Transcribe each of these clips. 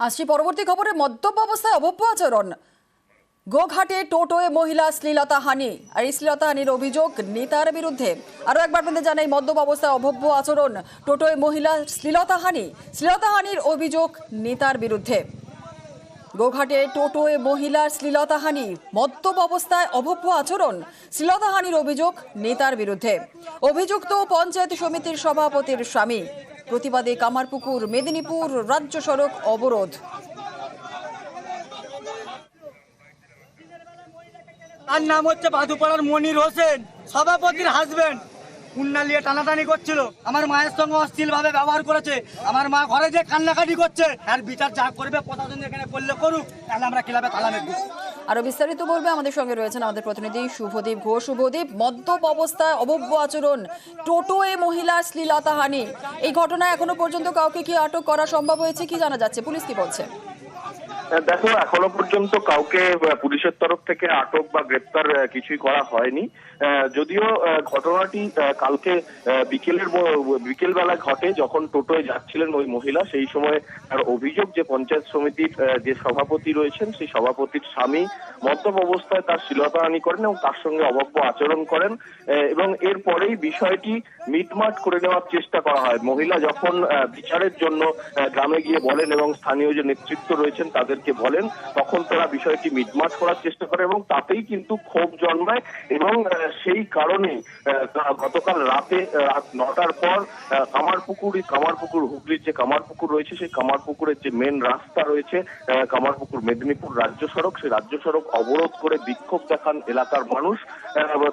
আসছি পরবর্তী খবরে মদ্যপ অবস্থায় অভব্য আচরণ। গোঘাটে টোটোয় মহিলা শ্লীলতা হানি। আর এই শ্লীলতা হানির অভিযোগ নেতার বিরুদ্ধে। আরও একবার আপনাদের জানাই, মদ্যপ অবস্থায় অভব্য আচরণ, টোটোয় মহিলা শ্লীলতা হানি। শ্লীলতা হানির অভিযোগ নেতার বিরুদ্ধে। গোঘাটে টোটোয় মহিলার শ্লীলতাহানি মদ্যপ অবস্থায় অভব্য আচরণ শ্লীলতাহানির অভিযোগ নেতার বিরুদ্ধে। অভিযুক্ত পঞ্চায়েত সমিতির সভাপতির স্বামী। প্রতিবাদে কামারপুকুর মেদিনীপুর রাজ্য সড়ক অবরোধ। তার নাম হচ্ছে বাদুপাড়ার মনির হোসেন সভাপতির হাজবেন্ড উন্না নিয়ে টানাটানি করছিল। আমার মায়ের সঙ্গে অশ্লীল ভাবে ব্যবহার করেছে। আমার মা ঘরে যে কান্নাকাটি করছে। আর বিচার যা করবে, প্রশাসন এখানে করলে করুক, তাহলে আমরা ক্লাবে তালা মেঘ আরও বিস্তারিত বলবে আমাদের সঙ্গে রয়েছেন আমাদের প্রতিনিধি শুভদীপ ঘোষ। শুভদীপ, মদ্যপ অবস্থায় অভব্য আচরণ, টোটোয় মহিলার শ্লীলতাহানি। এই ঘটনায় এখনও পর্যন্ত কাউকে কি আটক করা সম্ভব হয়েছে, কি জানা যাচ্ছে? পুলিশ কি বলছে? দেখো, এখনও পর্যন্ত কাউকে পুলিশের তরফ থেকে আটক বা গ্রেপ্তার কিছুই করা হয়নি। যদিও ঘটনাটি কালকে বিকেলের বিকেল বেলা ঘটে, যখন টোটোয় যাচ্ছিলেন ওই মহিলা, সেই সময় তার অভিযোগ যে পঞ্চায়েত সমিতির যে সভাপতি রয়েছেন, সেই সভাপতির স্বামী মদ্যপ অবস্থায় তার শ্লীলতাহানি করেন এবং তার সঙ্গে অভব্য আচরণ করেন এবং এরপরেই বিষয়টি মিটমাট করে নেওয়ার চেষ্টা করা হয়। মহিলা যখন বিচারের জন্য গ্রামে গিয়ে বলেন এবং স্থানীয় যে নেতৃত্ব রয়েছেন তাদেরকে বলেন তখন তারা বিষয়টি মিটমাট করার চেষ্টা করে এবং তাতেই কিন্তু ক্ষোভ জন্মায় এবং সেই কারণেই আহ, গতকাল রাতে রাত নটার পর কামারপুকুর কামারপুকুর হুগলির যে কামারপুকুর রয়েছে সেই কামারপুকুরের যে মেন রাস্তা রয়েছে কামারপুকুর মেদিনীপুর রাজ্য সড়ক সেই রাজ্য সড়ক অবরোধ করে বিক্ষোভ দেখান এলাকার মানুষ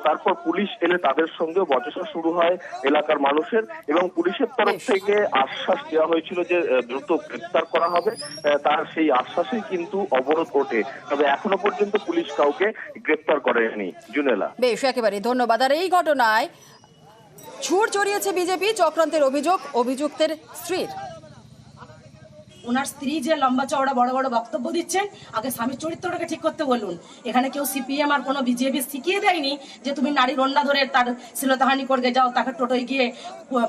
তারপর পুলিশ এলে তাদের সঙ্গেও বচসা শুরু হয় এলাকার মানুষের এবং পুলিশের তরফ থেকে আশ্বাস দেওয়া হয়েছিল যে দ্রুত গ্রেপ্তার করা হবে। তার সেই আশ্বাসেই কিন্তু অবরোধ ওঠে। তবে এখনও পর্যন্ত পুলিশ কাউকে গ্রেপ্তার করেনি। জুনেলা। বেশ একেবারে ধন্যবাদ। আর এই ঘটনায় ছুট চড়িয়েছে বিজেপি চক্রান্তের অভিযোগ অভিযুক্তের স্ত্রীর। ওনার স্ত্রী যে লম্বা চওড়া বড় বড় বক্তব্য দিচ্ছেন আগে স্বামীর চরিত্রটাকে ঠিক করতে বলুন। এখানে কেউ সিপিএম আর কোনো বিজেপি শিখিয়ে দেয়নি যে তুমি নারীর অন্যা ধরে তার শ্লীলতাহানি করে যাও তাকে টোটোয় গিয়ে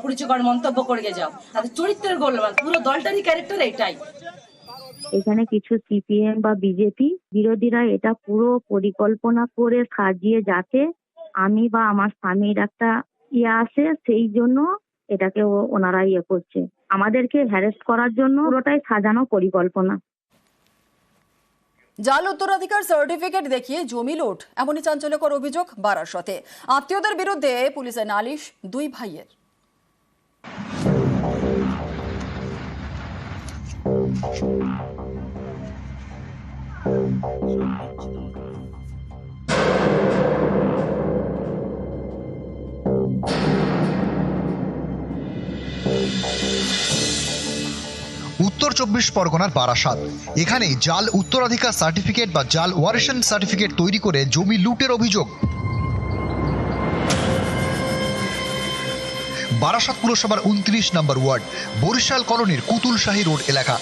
পরিচয়কর মন্তব্য করে যাও। তাদের চরিত্রের গোলমাল পুরো দলটারই ক্যারেক্টার এইটাই এখানে কিছু সিপিএম বা বিজেপি বিরোধীরা এটা পুরো পরিকল্পনা করে সাজিয়ে যাতে আমি বা আমার স্বামীর একটা ইয়ে আসে, সেই জন্য এটাকে ওনারা ইয়ে করছে। আমাদেরকে হ্যারেস্ট করার জন্য পুরোটাই সাজানো পরিকল্পনা। জাল উত্তরাধিকার সার্টিফিকেট দেখিয়ে জমি লুট, এমনই চাঞ্চল্যকর অভিযোগ বারাসতে। আত্মীয়দের বিরুদ্ধে পুলিশের নালিশ দুই ভাইয়ের। চব্বিশ পরগনার বারাসাত। এখানে জাল উত্তরাধিকার সার্টিফিকেট বা জাল ওয়ারেশন সার্টিফিকেট তৈরি করে জমি লুটের অভিযোগ। বারাসাত পুরসভার উনত্রিশ নম্বর ওয়ার্ড, বরিশাল কলোনির কুতুল শাহী রোড এলাকা।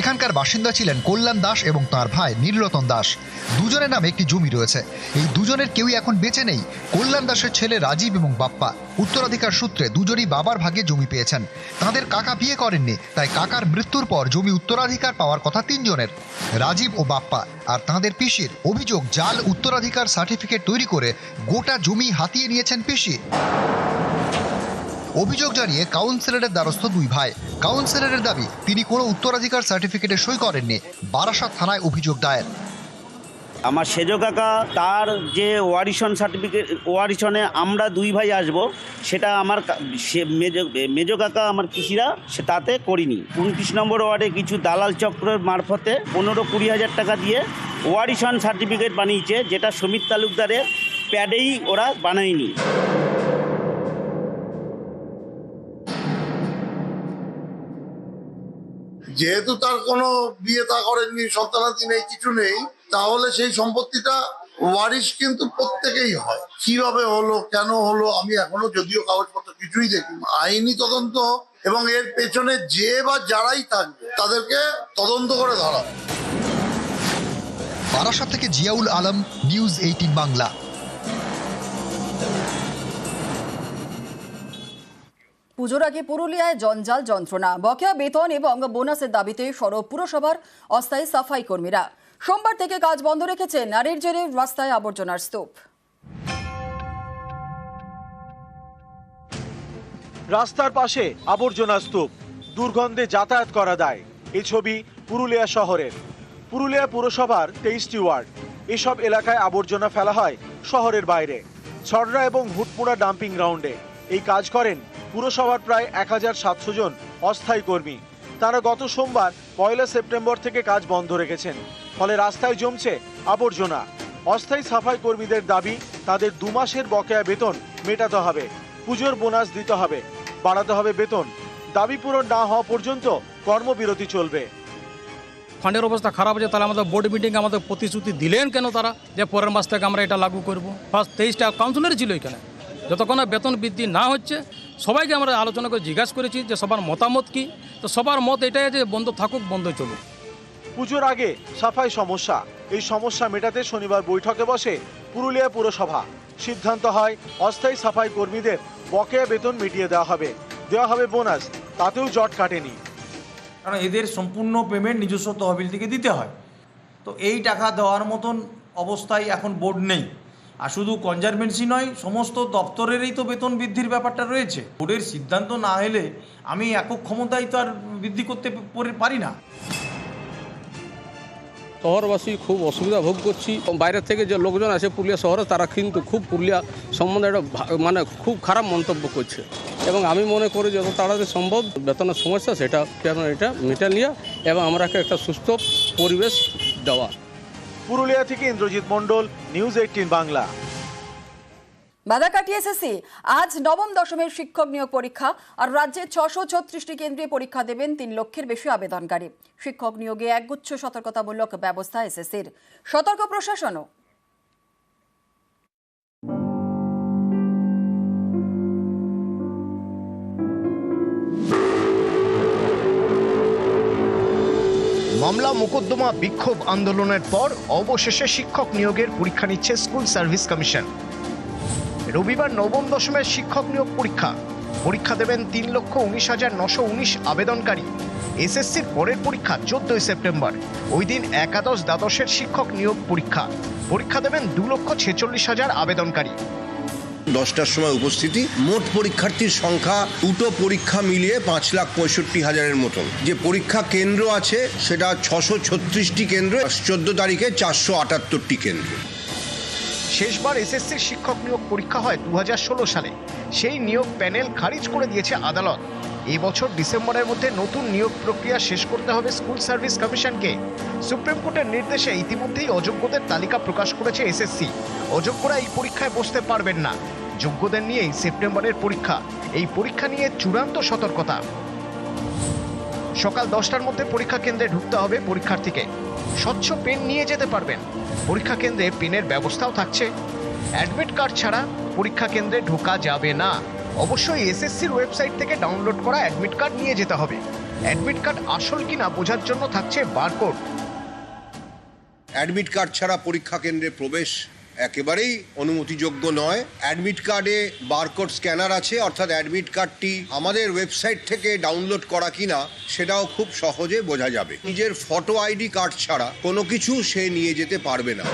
এখানকার বাসিন্দা ছিলেন কল্যাণ দাস এবং তার ভাই নীলরতন দাস। দুজনের নামে একটি জমি রয়েছে। এই দুজনের কেউই এখন বেঁচে নেই। কল্যাণ দাসের ছেলে রাজীব এবং বাপ্পা। উত্তরাধিকার সূত্রে দুজনই বাবার ভাগে জমি পেয়েছেন। তাদের কাকা বিয়ে করেননি, তাই কাকার মৃত্যুর পর জমি উত্তরাধিকার পাওয়ার কথা তিনজনের, রাজীব ও বাপ্পা। আর তাঁদের পিসির অভিযোগ, জাল উত্তরাধিকার সার্টিফিকেট তৈরি করে গোটা জমি হাতিয়ে নিয়েছেন পিসি। অভিযোগ জানিয়ে কাউন্সিলরের দ্বারস্থ দুই ভাই। কাউন্সিলরের দাবি, তিনি কোনো উত্তরাধিকার সার্টিফিকেটে সই করেননি, বারাসাত থানায় অভিযোগ দায়ের। আমার সেজ কাকা, তার যে ওয়ারিশন সার্টিফিকেট, ওয়ারিশনে আমরা দুই ভাই আসব, সেটা আমার সে মেজ মেজ কাকা আমার কৃষিরা সে তাতে করিনি। উনত্রিশ নম্বর ওয়ার্ডে কিছু দালাল চক্রের মারফতে পনেরো কুড়ি হাজার টাকা দিয়ে ওয়ারিশন সার্টিফিকেট বানিয়েছে, যেটা সমিত তালুকদারের প্যাডেই ওরা বানায়নি। যেহেতু তার কোনো বিয়ে তা করেননি, সন্তানাদি নেই, কিছু নেই, তাহলে সেই সম্পত্তিটা ওয়ারিশ কিন্তু প্রত্যেকেই হয়। কীভাবে হলো, কেন হলো, আমি এখনও যদিও কাগজপত্র কিছুই দেখি আইনি তদন্ত এবং এর পেছনে যে বা যারাই থাকবে, তাদেরকে তদন্ত করে ধরা। বারাসাত থেকে জিয়াউল আলম, নিউজ এইটিন বাংলা। পুজোর আগে পুরুলিয়ায় জঞ্জাল যন্ত্রণা, বকেয়া বেতন এবং বোনাসের দাবিতে সরব পুরসভার অস্থায়ী সাফাই কর্মীরা সোমবার থেকে কাজ বন্ধ রেখেছে নারীর জেরে রাস্তায় আবর্জনার স্তূপ। রাস্তার পাশে আবর্জনা স্তূপ, দুর্গন্ধে যাতায়াত করা দেয়, এই ছবি পুরুলিয়া শহরের। পুরুলিয়া পুরসভার তেইশটি ওয়ার্ড, এসব এলাকায় আবর্জনা ফেলা হয় শহরের বাইরে। ছড়রা এবং হুটপুরা ডাম্পিং গ্রাউন্ডে এই কাজ করেন পুরসভার প্রায় এক হাজার সাতশো জন অস্থায়ী কর্মী। তারা গত সোমবার, পয়লা সেপ্টেম্বর থেকে কাজ বন্ধ রেখেছেন। ফলে রাস্তায় জমছে আবর্জনা। অস্থায়ী সাফাই কর্মীদের দাবি, তাদের দু মাসের বকেয়া বেতন মেটাতে হবে। পুজোর বোনাস দিতে হবে, বাড়াতে হবে বেতন। দাবি পূরণ না হওয়া পর্যন্ত কর্মবিরতি চলবে। ফান্ডের অবস্থা খারাপ আছে তাহলে আমাদের বোর্ড মিটিং আমাদের প্রতিশ্রুতি দিলেন কেন তারা? যে পরের মাস থেকে আমরা এটা লাগু করব। ফার্স্ট তেইশটা কাউন্সিলর ছিল এখানে। যতক্ষণ না বেতন বৃদ্ধি না হচ্ছে সবাইকে আমরা আলোচনা করে জিজ্ঞাসা করেছি যে সবার মতামত কি? তো সবার মত এটাই যে বন্ধ থাকুক বন্ধ চলুক। পুজোর আগে সাফাই সমস্যা। এই সমস্যা মেটাতে শনিবার বৈঠকে বসে পুরুলিয়া পুরসভা। সিদ্ধান্ত হয় অস্থায়ী সাফাই কর্মীদের বকেয়া বেতন মিটিয়ে দেওয়া হবে। দেওয়া হবে বোনাস তাতেও জট কাটেনি। কারণ এদের সম্পূর্ণ পেমেন্ট নিজস্ব তহবিল থেকে দিতে হয়। তো এই টাকা দেওয়ার মতন অবস্থায় এখন বোর্ড নেই। আর শুধু কনজারভেন্সি নয়, সমস্ত দপ্তরেরই তো বেতন বৃদ্ধির ব্যাপারটা রয়েছে। বোর্ডের সিদ্ধান্ত না এলে আমি একক ক্ষমতায় তো আর বৃদ্ধি করতে পারি না। শহরবাসী খুব অসুবিধা ভোগ করছি। বাইরের থেকে যে লোকজন আছে পুরুলিয়া শহরে, তারা কিন্তু খুব পুরুলিয়া সম্বন্ধে একটা মানে খুব খারাপ মন্তব্য করছে। এবং আমি মনে করি যত তাড়াতাড়ি সম্ভব বেতনের সমস্যা, সেটা কেন এটা মিটে নিয়ে এবং আমরাকে একটা সুস্থ পরিবেশ দেওয়া। পুরুলিয়া থেকে ইন্দ্রজিৎ মণ্ডল নিউজ এইটিন বাংলা। বাধা কাটিয়ে এসএসসি আজ নবম দশমের শিক্ষক নিয়োগ পরীক্ষা, আর রাজ্যে ছশো ছত্রিশটি কেন্দ্রে পরীক্ষা দেবেন তিন লক্ষের বেশি আবেদনকারী। শিক্ষক নিয়োগে একগুচ্ছ সতর্কতামূলক ব্যবস্থা এসএসসির সতর্ক প্রশাসনও মামলা, মোকদ্দমা, বিক্ষোভ আন্দোলনের পর অবশেষে শিক্ষক নিয়োগের পরীক্ষা নিচ্ছে স্কুল সার্ভিস কমিশন। রবিবার নবম দশমের শিক্ষক নিয়োগ পরীক্ষা। পরীক্ষা দেবেন তিন লক্ষ উনিশ হাজার নশো উনিশ আবেদনকারী। এসএসসির পরের পরীক্ষা চোদ্দই সেপ্টেম্বর। ওই দিন একাদশ দ্বাদশের শিক্ষক নিয়োগ পরীক্ষা। পরীক্ষা দেবেন দু লক্ষ ছেচল্লিশ হাজার আবেদনকারী। দশটার সময় উপস্থিতি। মোট পরীক্ষার্থীর সংখ্যা দুটো পরীক্ষা মিলিয়ে পাঁচ লাখ পঁয়ষট্টি হাজারের মতন। যে পরীক্ষা কেন্দ্র আছে, সেটা ছশো ছত্রিশটি কেন্দ্র চোদ্দ তারিখে চারশো আটাত্তরটি কেন্দ্র। শেষবার এসএসসির শিক্ষক নিয়োগ পরীক্ষা হয় দু হাজার ষোলো সালে। সেই নিয়োগ প্যানেল খারিজ করে দিয়েছে আদালত। এই বছর ডিসেম্বরের মধ্যে নতুন নিয়োগ প্রক্রিয়া শেষ করতে হবে স্কুল সার্ভিস কমিশনকে। সুপ্রিম কোর্টের নির্দেশে ইতিমধ্যেই অযোগ্যদের তালিকা প্রকাশ করেছে এসএসসি। অযোগ্যরা এই পরীক্ষায় বসতে পারবেন না। যোগ্যদের নিয়েই সেপ্টেম্বরের পরীক্ষা। এই পরীক্ষা নিয়ে চূড়ান্ত সতর্কতা। সকাল দশটার মধ্যে পরীক্ষা কেন্দ্রে ঢুকতে হবে পরীক্ষার্থীকে। স্বচ্ছ পেন নিয়ে যেতে পারবেন। পরীক্ষা কেন্দ্রে পেনের ব্যবস্থাও থাকছে। অ্যাডমিট কার্ড ছাড়া পরীক্ষা কেন্দ্রে ঢোকা যাবে না। অবশ্যই এসএসসির ওয়েবসাইট থেকে ডাউনলোড করা অ্যাডমিট কার্ড নিয়ে যেতে হবে। অ্যাডমিট কার্ড আসল কিনা বোঝার জন্য থাকছে বারকোড। অ্যাডমিট কার্ড ছাড়া পরীক্ষা কেন্দ্রে প্রবেশ একেবারেই অনুমতিযোগ্য নয়। অ্যাডমিট কার্ডে বারকোড স্ক্যানার আছে, অর্থাৎ অ্যাডমিট কার্ডটি আমাদের ওয়েবসাইট থেকে ডাউনলোড করা কিনা সেটাও খুব সহজে বোঝা যাবে। নিজের ফটো আইডি কার্ড ছাড়া কোনো কিছু সে নিয়ে যেতে পারবে না।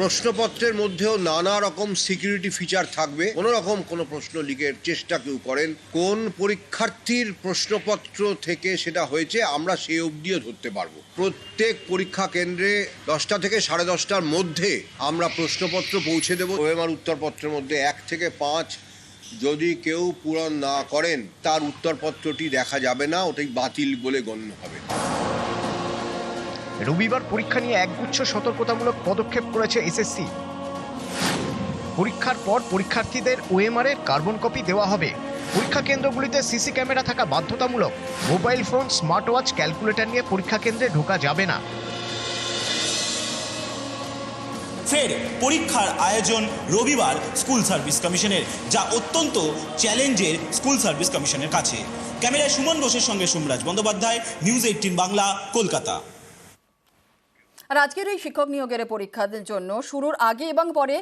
প্রশ্নপত্রের মধ্যেও নানা রকম সিকিউরিটি ফিচার থাকবে। কোনো রকম কোনো প্রশ্ন লিখের চেষ্টা কেউ করেন। কোন পরীক্ষার্থীর প্রশ্নপত্র থেকে সেটা হয়েছে, আমরা সে অবধিও ধরতে পারব। প্রত্যেক পরীক্ষা কেন্দ্রে দশটা থেকে সাড়ে দশটার মধ্যে আমরা প্রশ্নপত্র পৌঁছে দেবো। ওএমআর উত্তরপত্রের মধ্যে এক থেকে পাঁচ যদি কেউ পূরণ না করেন, তার উত্তরপত্রটি দেখা যাবে না, ওটাই বাতিল বলে গণ্য হবে। রবিবার পরীক্ষা নিয়ে একগুচ্ছ সতর্কতামূলক পদক্ষেপ করেছে এসএসসি। পরীক্ষার পর পরীক্ষার্থীদের ওএমআর এর কার্বন কপি দেওয়া হবে। পরীক্ষা কেন্দ্রগুলিতে সিসি ক্যামেরা থাকা বাধ্যতামূলক। Mobile phone smart watch calculator নিয়ে পরীক্ষা কেন্দ্রে ঢোকা যাবে না। ফের পরীক্ষার আয়োজন রবিবার স্কুল সার্ভিস কমিশনের, যা অত্যন্ত চ্যালেঞ্জের স্কুল সার্ভিস কমিশনের কাছে। ক্যামেরায় সুমন ঘোষের সঙ্গে সোমরাজ বন্দ্যোপাধ্যায়, নিউজ এইটিন বাংলা, কলকাতা। আর আজকের এই শিক্ষক নিয়োগের পরীক্ষার জন্য শুরুর আগে এবং পরে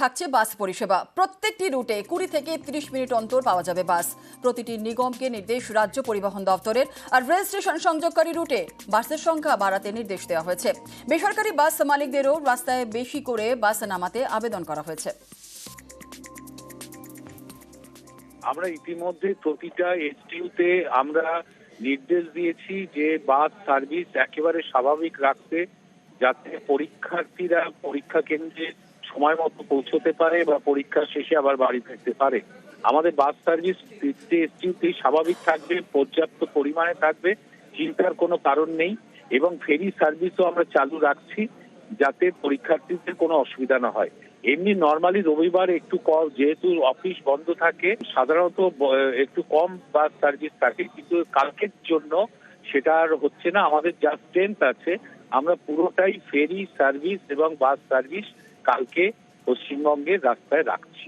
থাকছে বাস পরিষেবা। প্রত্যেকটি রুটে কুড়ি থেকে তিরিশ মিনিট অন্তর পাওয়া যাবে বাস। প্রতিটি নিগমকে নির্দেশ রাজ্য পরিবহন দপ্তরের আর রেল স্টেশন সংযোগকারী রুটে বাসের সংখ্যা বাড়াতে নির্দেশ দেওয়া হয়েছে। বেসরকারি বাস মালিকদেরও রাস্তায় বেশি করে বাস নামাতে আবেদন করা হয়েছে। আমরা ইতিমধ্যে প্রতিটা এসটিউতে আমরা নির্দেশ দিয়েছি যে বাস সার্ভিস একেবারে স্বাভাবিক রাখতে যাতে পরীক্ষার্থীরা পরীক্ষা কেন্দ্রে সময় মতো পৌঁছতে পারে বা পরীক্ষা শেষে আবার বাড়ি ফিরতে পারে। আমাদের বাস সার্ভিস এসটিউতেই স্বাভাবিক থাকবে, পর্যাপ্ত পরিমাণে থাকবে, চিন্তার কোনো কারণ নেই এবং ফেরি সার্ভিসও আমরা চালু রাখছি যাতে পরীক্ষার্থীদের কোনো অসুবিধা না হয়। এমনি নর্মালি রবিবার একটু কম, যেহেতু অফিস বন্ধ থাকে, সাধারণত একটু কম বাস সার্ভিস থাকে, কিন্তু কালকের জন্য সেটা আর হচ্ছে না। আমাদের যা স্ট্রেংথ আছে আমরা পুরোটাই ফেরি সার্ভিস এবং বাস সার্ভিস কালকে পশ্চিমবঙ্গের রাস্তায় রাখছি।